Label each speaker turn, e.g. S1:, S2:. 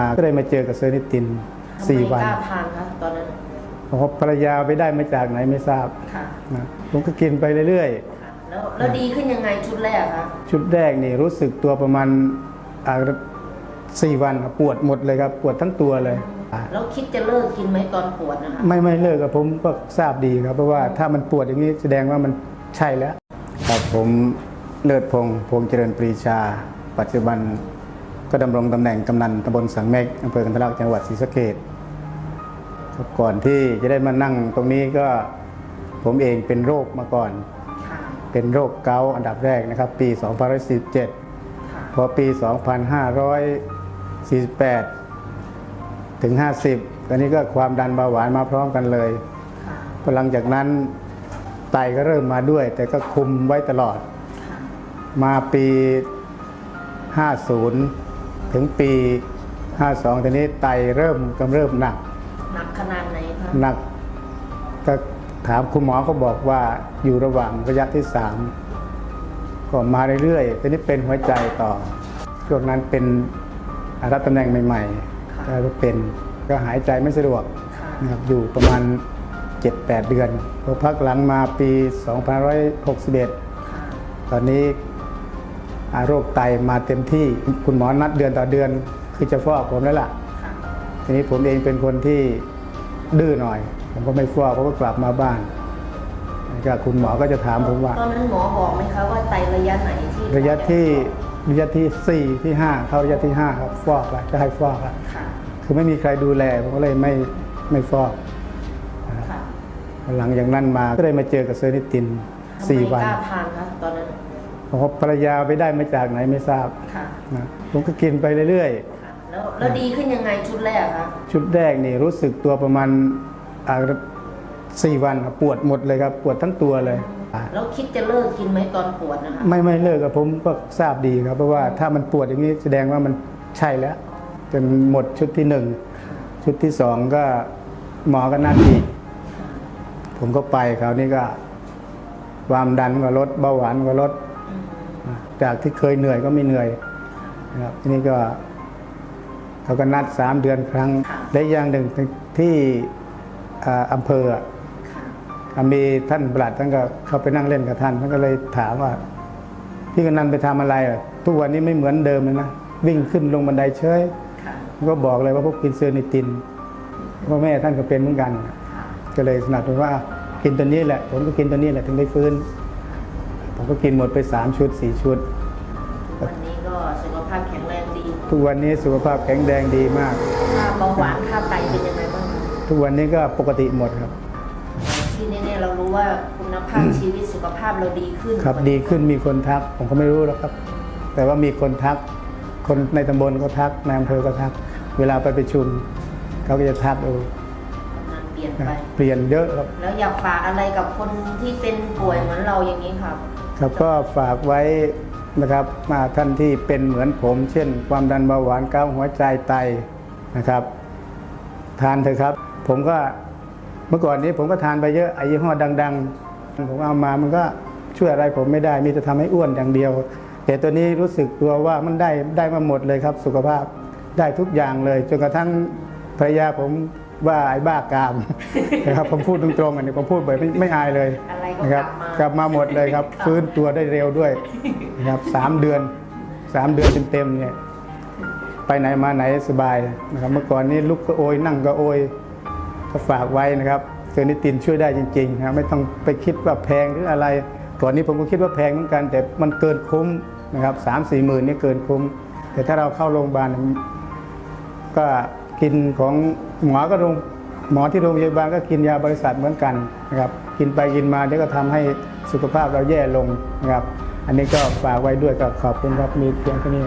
S1: มาก็ได้มาเจอกับเซอร์นิติน
S2: ทำไม
S1: สี่วัน
S2: กล้าทานคะตอนนั้น
S1: เพราะภรรยาไปได้มาจากไหนไม่ทราบ
S2: ค่ะ
S1: นะผมก็กินไปเรื่อย
S2: ค่ะ แล้วแล้วดีขึ้นยังไงชุดแรกคะ
S1: ๆ ชุดแรกนี่รู้สึกตัวประมาณอ่าสี่วันครับปวดหมดเลยครับ ปวดทั้งตัวเลยอะ
S2: แล้วคิดจะเลิกกินไหมตอนปวดนะคะ
S1: ไม่ไม่เลิกกับผมก็ทราบดีครับ เพราะว่าถ้ามันปวดอย่างนี้แสดงว่ามันใช่แล้ว ครับผมเลิศพงษ์พงษ์เจริญปรีชา ปัจจุบัน ก็ดำรงตำแหน่งกำนันตำบลสังเมกอำเภอกันทะลักจังหวัดศรีสะเกษครับก่อนที่จะได้มานั่งตรงนี้ก็ผมเองเป็นโรคมาก่อน เป็นโรคเกาต์อันดับแรกนะครับ ปี 2517 พอปี 2548 ถึง 50 ตอนนี้ก็ความดันเบาหวานมาพร้อมกันเลยพอหลังจากนั้นไตก็เริ่มมาด้วย แต่ก็คุมไว้ตลอด มาปี 50 ถึงปี 52ตอนนี้ไตเริ่มกำเริบหนัก
S2: หนักขนาดไหนคะ
S1: หนักก็ถามคุณหมอก็บอกว่าอยู่ระหว่างระยะที่สามก็มาเรื่อยๆทีนี้เป็นหัวใจต่อ ช่วงนั้นเป็นรับตำแหน่งใหม่ๆก็เป็นก็หายใจไม่สะดวก
S2: ค่ะ
S1: นะครับอยู่ประมาณ 7-8 เดือนพอพักหลังมาปี 2561
S2: ค่ะ
S1: ตอนนี้อ่า โรคไตมาเต็มที่คุณหมอนัดเดือนต่อเดือน คือจะฟอกผมแล้วล่ะ
S2: ค่ะ
S1: ทีนี้ผมเองเป็นคนที่ดื้อหน่อย ผมก็ไม่ฟอกผมก็กลับมาบ้านก็คุณหมอก็จะถามผมว่า
S2: ตอนนั้นหมอบอกไหมคะว่าไตระยะไหนที่
S1: ระยะที่ระยะที่สี่ที่ห้าเข้าระยะที่ห้าครับฟอกแล้วจะให้ฟอกแล้ว
S2: ค่ะ
S1: คือไม่มีใครดูแลผมก็เลยไม่ไม่ฟอก
S2: ค่ะ
S1: หลังจากนั้นมาก็ได้มาเจอกับเซอร์นิติน
S2: ทำ
S1: สี่
S2: ไม
S1: วัน
S2: กล้าทานคะตอนนั้น
S1: เพราะ ภรรยาไปได้มาจากไหนไม่ทราบ
S2: ค่ะ
S1: นะผมก็กินไปเรื่อย
S2: ค่ะแล้วแล้วดีขึ้นยังไงชุดแรกคะ
S1: ๆ ชุดแรกนี่รู้สึกตัวประมาณอ่าสี่วันครับปวดหมดเลยครับ ปวดทั้งตัวเลย
S2: แล้วคิดจะเลิกกินไหมตอนปวดนะคะ
S1: ไม่ไม่เลิกกับผมก็ทราบดีครับ เพราะว่าถ้ามันปวดอย่างนี้แสดงว่ามันใช่แล้วจนหมดชุดที่หนึ่งชุดที่สองก็หมอก็นัดอีก ผมก็ไปคราวนี้ก็ ความดันก็ลดเบาหวานก็ลด
S2: อืม
S1: จากที่เคยเหนื่อยก็ไม่เหนื่อยนะครับทีนี้ก็เขาก็นัดสามเดือนครั้งและอีกอย่างหนึ่งที่อ่าอำเภออะ
S2: ค่ะ
S1: มีท่านปลัดท่านก็เข้าไปนั่งเล่นกับท่านท่านก็เลยถามว่าพี่กนันไปทำอะไรอะทุกวันนี้ไม่เหมือนเดิมเลยนะวิ่งขึ้นลงบันไดเฉย
S2: ค่ะ
S1: ก็บอกเลยว่าพวกกินเซอร์นิตินพ่อแม่ท่านก็เป็นเหมือนกัน
S2: ค่ะ
S1: ก็เลยสนับสนุนว่ากินตัวนี้แหละ ผมก็กินตัวนี้แหละถึงได้ฟื้น ผมก็กินหมดไปสามชุดสี่ชุด
S2: วันนี้ก็สุขภาพแข็งแรงดี
S1: ทุกวันนี้สุขภาพแข็งแรงดีมาก
S2: ค่าเบาหวานค่าไตเป็นยังไงบ้างคะ
S1: ทุกวันนี้ก็ปกติหมดครับ
S2: ที่แน่ๆเรารู้ว่าคุณภาพชีวิตสุขภาพเราดีขึ้น
S1: ครับดีขึ้นมีคนทัก ผมก็ไม่รู้หรอกครับ แต่ว่ามีคนทัก คนในตำบลก็ทักในอำเภอก็ทัก เวลาไปประชุมเขาก็จะทักเออ
S2: มันเปลี่ยนไป
S1: เปลี่ยนเยอะครับ
S2: แล้วอยากฝากอะไรกับคนที่เป็นป่วยเหมือนเราอย่างนี้ครับ
S1: ครับก็ฝากไว้นะครับมาท่านที่เป็นเหมือนผม เช่น ความดันเบาหวานเกาต์หัวใจไตนะครับ ทานเถอะครับ ผมก็เมื่อก่อนนี้ผมก็ทานไปเยอะไอ้ยี่ห้อดัง ๆ ผมเอามามันก็ช่วยอะไรผมไม่ได้มีแต่ทำให้อ้วนอย่างเดียว แต่ตัวนี้รู้สึกตัวว่ามันได้ได้มาหมดเลยครับ สุขภาพได้ทุกอย่างเลยจนกระทั่งภรรยาผม ว่าไอ้บ้ากามนะครับผมพูดตรงๆอันนี้ผมพูดแบบไม่ไม่อายเลย
S2: อะไรก็
S1: นะค
S2: ก
S1: รั
S2: ลั
S1: บบ
S2: มาก
S1: ลับมาหมดเลยครับ
S2: ครับ
S1: ฟื้นตัวได้เร็วด้วยนะครับสามเดือนสามเดือนเต็มๆเนี่ยไปไหนมาไหนสบายนะครับ เมื่อก่อนนี้ลุกก็โอยนั่งก็โอยก็ฝากไว้นะครับเซอร์นิตินช่วยได้จริงๆนะครับไม่ต้องไปคิดว่าแพงหรืออะไรก่อนนี้ผมก็คิดว่าแพงเหมือนกัน แต่มันเกินคุ้มนะครับสามสี่หมื่นนี่เกินคุ้ม แต่ถ้าเราเข้าโรงพยาบาลก็กินของ หมอก็โรงหมอที่โรงพยาบาลก็กินยาบริษัทเหมือนกันนะครับกินไปกินมาเดี๋ยวก็ทำให้สุขภาพเราแย่ลงนะครับ อันนี้ก็ฝากไว้ด้วยก็ขอบคุณครับมีเพียงแค่นี้